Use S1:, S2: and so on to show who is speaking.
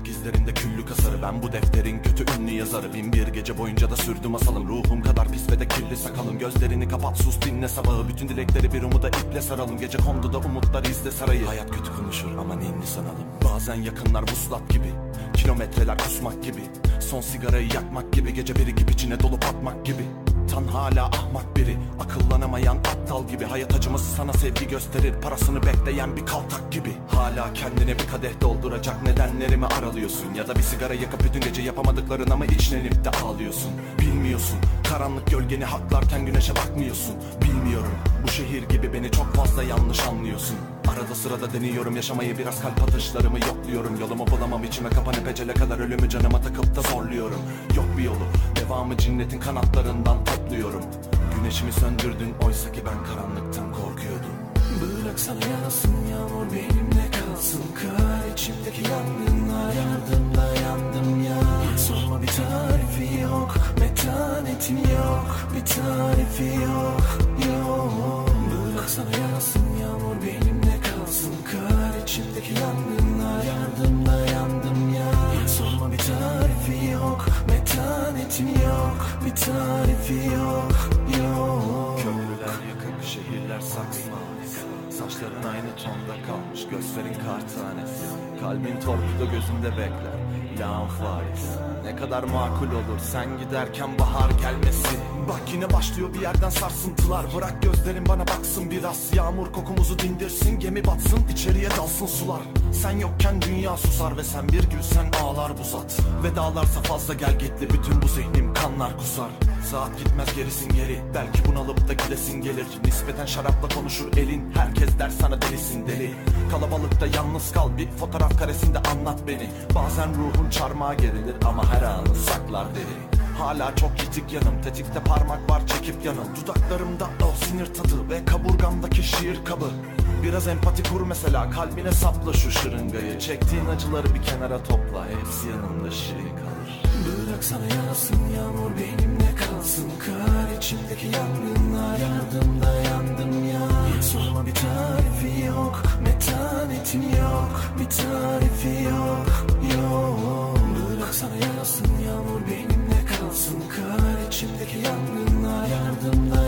S1: izlerinde küllü kasarı Ben bu defterin kötü ünlü yazarı. Bin bir gece boyunca da sürdü masalım Ruhum kadar pis ve de kirli sakalım. Gözlerini kapat sus dinle sabahı. Bütün dilekleri bir umuda iple saralım. Gece kondu da umutlar izle sarayı. Hayat kötü konuşur ama ninni sanalım. Bazen yakınlar vuslat gibi. Kilometreler kusmak gibi. Son sigarayı yakmak gibi. Gece biri gibi içine dolup atmak gibi Tan hala ahmak biri. Akıllanamayan aptal gibi. Hayat acıması sana sevgi gösterir. Parasını bekleyen bir kaltak gibi. Hala kendine bir kadeh dolduracak nedenlerimi aralıyorsun. Ya da bir sigara yakıp bütün gece yapamadıklarına mı içlenip de ağlıyorsun. Bilmiyorsun Karanlık gölgeni haklarken güneşe bakmıyorsun. Bilmiyorum Bu şehir gibi beni çok fazla yanlış anlıyorsun. Arada sırada deniyorum yaşamayı biraz kalp atışlarımı yokluyorum. Yolumu bulamam içime kapanıp ecele kadar ölümü canıma takıp da zorluyorum. Yok bir yolu devamı cinnetin kanatlarından topluyorum. Güneşimi söndürdün oysa ki ben karanlıktan korkuyordum. Bıraksana yanasın yağmur benimle kalsın. Kar içimdeki yangınlar yardımda yandım Bir tarifi yok Yok. Bıraksana yanasın yağmur benimle kalsın. Kar içimdeki yangınlar yardımda yandım ya. Sorma bir tarifi yok Metanetin yok. Bir tarifi yok Yok. Köprüler yakık, şehirler saksı Saçların aynı tonda kalmış, gözlerin kar tanesi. Kalbin torpido gözünde bekler, lağım faiz. Ne kadar makul olur sen giderken bahar gelmesi Bak yine başlıyor bir yerden sarsıntılar. Bırak gözlerin bana baksın biraz. Yağmur kokumuzu dindirsin, gemi batsın içeriye dalsın sular. Sen yokken dünya susar ve sen bir gülsen ağlar bu zat. Vedalarsa fazla gel gitli bütün bu zihnim kanlar kusar. Saat gitmez gerisin geri. Belki bunalıp da gidesin gelir. Nispeten şarapla konuşur elin Herkes der sana delisin deli. Kalabalıkta yalnız kal Bir fotoğraf karesinde anlat beni. Bazen ruhun çarmıha gerilir Ama her anı saklar deri Hala çok yitik yanım Tetikte parmak var çekip yanım. Dudaklarımda o sinir tadı Ve kaburgamdaki şiir kabı. Biraz empati kur mesela Kalbine sapla şu şırıngayı. Çektiğin acıları bir kenara topla Hepsi yanında şirin kalır. Bıraksana yanasın yağmur benimle kalsın. Kar içimdeki yangınlar yardımda yandım ya Sorma bir tarifi yok Metanetin yok Bir tarifi yok Yok. Bırak sana yansın yağmur benimle kalsın? Kar içimdeki yangınlar yardımlar.